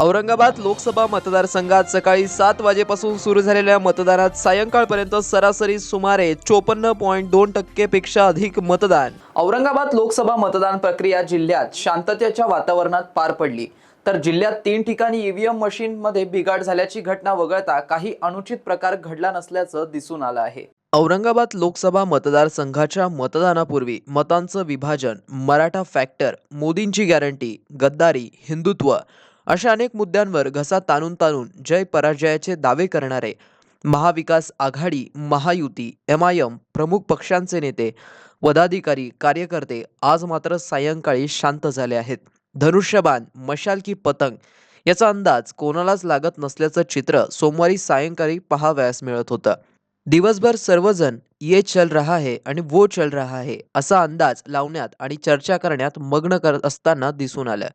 औरंगाबाद लोकसभा मतदारसंघात सकाळी सात वाजेपासून सुरू झालेल्या मतदानात सायंकाळपर्यंत सरासरी सुमारे चोपन्न पॉईंट दोन टक्केपेक्षा अधिक मतदान. औरंगाबाद लोकसभा मतदान प्रक्रिया जिल्ह्यात शांततेच्या वातावरणात पार पडली. तर जिल्ह्यात तीन ठिकाणी ईव्हीएम मशीनमध्ये बिघाड झाल्याची घटना वगळता काही अनुचित प्रकार घडला नसल्याचं दिसून आलं आहे. औरंगाबाद लोकसभा मतदारसंघाच्या मतदानापूर्वी मतांचं विभाजन मराठा फॅक्टर मोदींची गॅरंटी गद्दारी हिंदुत्व अशा अनेक मुद्द्यांवर घसा ताणून ताणून जय पराजयाचे दावे करणारे Maha Vikas Aghadi Mahayuti M I M प्रमुख पक्षांचे नेते पदाधिकारी कार्यकर्ते आज मात्र सायंकाळी शांत झाले आहेत. धनुष्यबाण मशाल की पतंग याचा अंदाज कोणालाच लागत नसल्याचं चित्र सोमवारी सायंकाळी पहावयास मिळत होतं. दिवसभर सर्वजण ये चल रहा है आणि वो चल रहा है असा अंदाज लावण्यात आणि चर्चा करण्यात मग्न करत असताना दिसून आलं.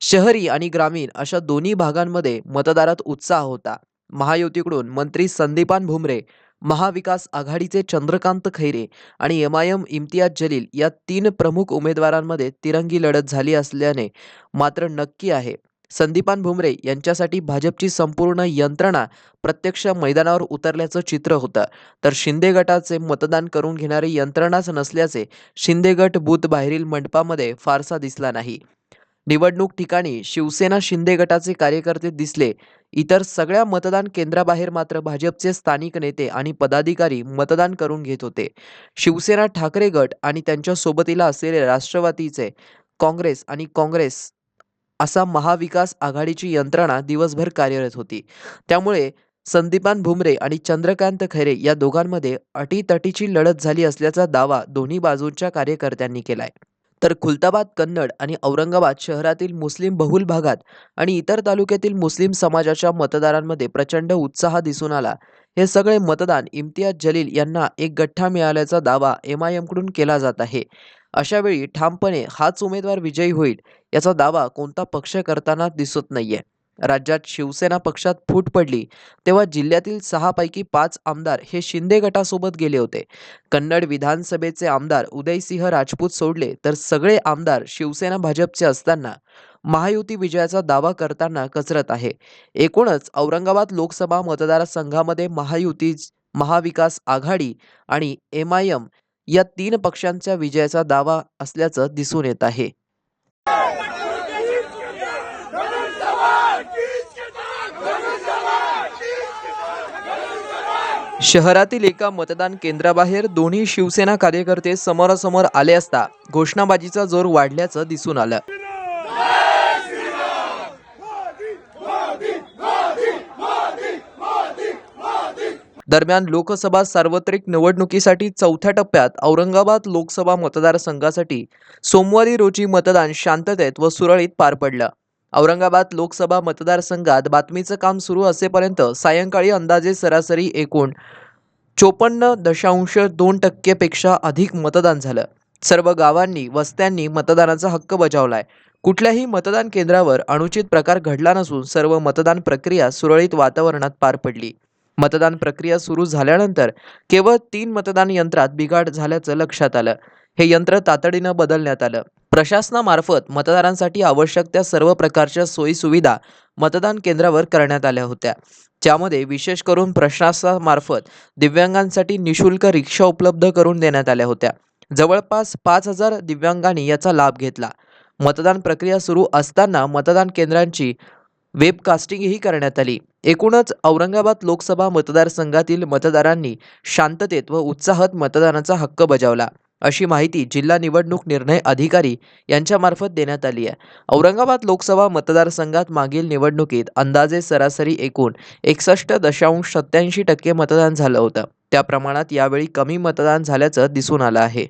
शहरी आणि ग्रामीण अशा दोन्ही भागांमध्ये मतदारात उत्साह होता. महायुतीकडून मंत्री संदीपान भुमरे महाविकास आघाडीचे चंद्रकांत खैरे आणि M I M Imtiaz Jaleel या तीन प्रमुख उमेदवारांमध्ये तिरंगी लढत झाली असल्याने मात्र नक्की आहे. संदीपान भुमरे यांच्यासाठी भाजपची संपूर्ण यंत्रणा प्रत्यक्ष मैदानावर उतरल्याचं चित्र होतं. तर शिंदे गटाचे मतदान करून घेणारी यंत्रणाच नसल्याचे शिंदे गट बूथ बाहेरील मंडपामध्ये फारसा दिसला नाही. निवडणूक ठिकाणी शिवसेना शिंदे गटाचे कार्यकर्ते दिसले. इतर सगळ्या मतदान केंद्राबाहेर मात्र भाजपचे स्थानिक नेते आणि पदाधिकारी मतदान करून घेत होते. शिवसेना ठाकरे गट आणि त्यांच्या सोबतीला असलेले राष्ट्रवादीचे काँग्रेस आणि काँग्रेस असा महाविकास आघाडीची यंत्रणा दिवसभर कार्यरत होती. त्यामुळे संदीपान भुमरे आणि चंद्रकांत खैरे या दोघांमध्ये अटीतटीची लढत झाली असल्याचा दावा दोन्ही बाजूंच्या कार्यकर्त्यांनी केलाय. तर खुलताबाद कन्नड आणि औरंगाबाद शहरातील मुस्लिम बहुल भागात आणि इतर तालुक्यातील मुस्लिम समाजाच्या मतदारांमध्ये प्रचंड उत्साह दिसून आला. हे सगळे मतदान इम्तियाज जलील यांना एक गठ्ठा मिळाल्याचा दावा एम आय एमकडून केला जात आहे. अशावेळी ठामपणे हाच उमेदवार विजयी होईल याचा दावा कोणता पक्ष करताना दिसत नाहीये. राज्यात शिवसेना पक्षात फूट पडली तेव्हा जिल्ह्यातील सहापैकी पाच आमदार हे शिंदे गटासोबत गेले होते. कन्नड विधानसभेचे आमदार उदयसिंह राजपूत सोडले तर सगळे आमदार शिवसेना भाजपचे असताना महायुती विजयाचा दावा करताना कचरत आहे. एकूणच औरंगाबाद लोकसभा मतदारसंघामध्ये महायुती महाविकास आघाडी आणि एम आय एम या तीन पक्षांच्या विजयाचा दावा असल्याचं दिसून येत आहे. शहरातील एका मतदान केंद्राबाहेर दोन्ही शिवसेना कार्यकर्ते समोरासमोर आले असता घोषणाबाजीचा जोर वाढल्याचं दिसून आलं. दरम्यान लोकसभा सार्वत्रिक निवडणुकीसाठी चौथ्या टप्प्यात औरंगाबाद लोकसभा मतदारसंघासाठी सोमवारी रोजी मतदान शांततेत व सुरळीत पार पडलं. औरंगाबाद लोकसभा मतदारसंघात बातमीचं काम सुरू असेपर्यंत सायंकाळी अंदाजे सरासरी एकूण चोपन्न दशांश दोन टक्केपेक्षा अधिक मतदान झालं. सर्व गावांनी वस्त्यांनी मतदानाचा हक्क बजावलाय. कुठल्याही मतदान केंद्रावर अनुचित प्रकार घडला नसून सर्व मतदान प्रक्रिया सुरळीत वातावरणात पार पडली. मतदान प्रक्रिया सुरू झाल्यानंतर केवळ तीन मतदान यंत्रात बिघाड झाल्याचं लक्षात आलं. हे यंत्र तातडीनं बदलण्यात आलं. प्रशासनामार्फत मतदारांसाठी आवश्यक त्या सर्व प्रकारच्या सोयीसुविधा मतदान केंद्रावर करण्यात आल्या होत्या. ज्यामध्ये विशेष करून प्रशासनामार्फत दिव्यांगांसाठी निशुल्क रिक्षा उपलब्ध करून देण्यात आल्या होत्या. जवळपास पाच हजार दिव्यांगांनी याचा लाभ घेतला. मतदान प्रक्रिया सुरू असताना मतदान केंद्रांची वेबकास्टिंगही करण्यात आली. एकूणच औरंगाबाद लोकसभा मतदारसंघातील मतदारांनी शांततेत व उत्साहात मतदानाचा हक्क बजावला. अशी माहिती जिल्हा निवडणूक निर्णय अधिकारी यांच्यामार्फत देण्यात आली आहे. औरंगाबाद लोकसभा मतदारसंघात मागील निवडणुकीत अंदाजे सरासरी एकूण एकसष्ट दशांश सत्याऐंशी टक्के मतदान झालं होतं. त्या प्रमाणात यावेळी कमी मतदान झाल्याचं दिसून आलं आहे.